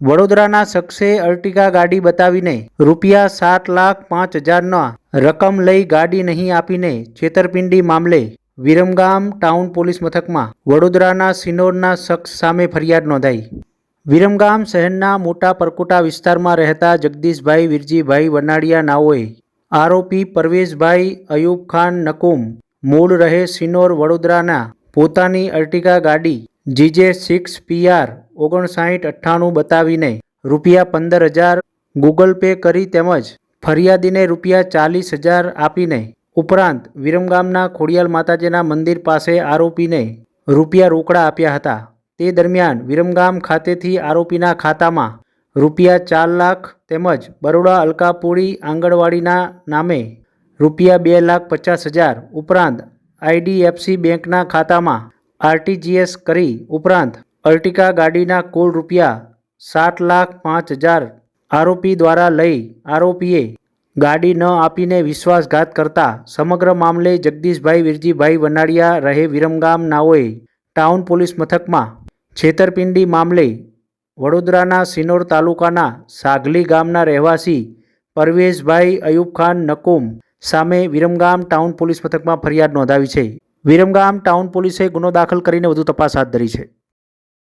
વડોદરાના શખ્સે અર્ટિગા ગાડી બતાવીને રૂપિયા સાત લાખ પાંચ હજારના રકમ લઈ ગાડી નહીં આપીને છેતરપિંડી મામલે વિરમગામ ટાઉન પોલીસ મથકમાં વડોદરાના સિનોરના શખ્સ સામે ફરિયાદ નોંધાઈ. વિરમગામ શહેરના મોટા પરકોટા વિસ્તારમાં રહેતા જગદીશભાઈ વિરજીભાઈ વનાડિયા નાઓએ આરોપી પરવેશભાઈ અયુબ ખાન નકુમ મૂળ રહે સિનોર વડોદરાના પોતાની અર્ટિગા ગાડી જીજે સિક્સ પીઆર ઓગણસાઠ અઠ્ઠાણું બતાવીને રૂપિયા પંદર હજાર ગૂગલ પે કરી તેમજ ફરિયાદીને રૂપિયા ચાલીસ હજાર આપીને ઉપરાંત વિરમગામના ખોડિયાલ માતાજીના મંદિર પાસે આરોપીને રૂપિયા રોકડા આપ્યા હતા. તે દરમિયાન વિરમગામ ખાતેથી આરોપીના ખાતામાં રૂપિયા ચાર લાખ તેમજ બરોડા અલકાપુરી આંગણવાડીના નામે રૂપિયા બે લાખ પચાસ હજાર ઉપરાંત આઈડીએફસી બેંકના ખાતામાં આરટીજીએસ કરી ઉપરાંત અર્ટિકા ગાડીના કુલ રૂપિયા સાત લાખ પાંચ હજાર આરોપી દ્વારા લઈ આરોપીએ ગાડી ન આપીને વિશ્વાસઘાત કરતા સમગ્ર મામલે જગદીશભાઈ વિરજીભાઈ વનાડિયા રહે વિરમગામ નાઓએ ટાઉન પોલીસ મથકમાં છેતરપિંડી મામલે વડોદરાના સિનોર તાલુકાના સાગલી ગામના રહેવાસી પરવેશભાઈ અયુબ ખાન નકુમ સામે વિરમગામ ટાઉન પોલીસ મથકમાં ફરિયાદ નોંધાવી છે. વિરમગામ ટાઉન પોલીસે ગુનો દાખલ કરીને વધુ તપાસ હાથ ધરી છે.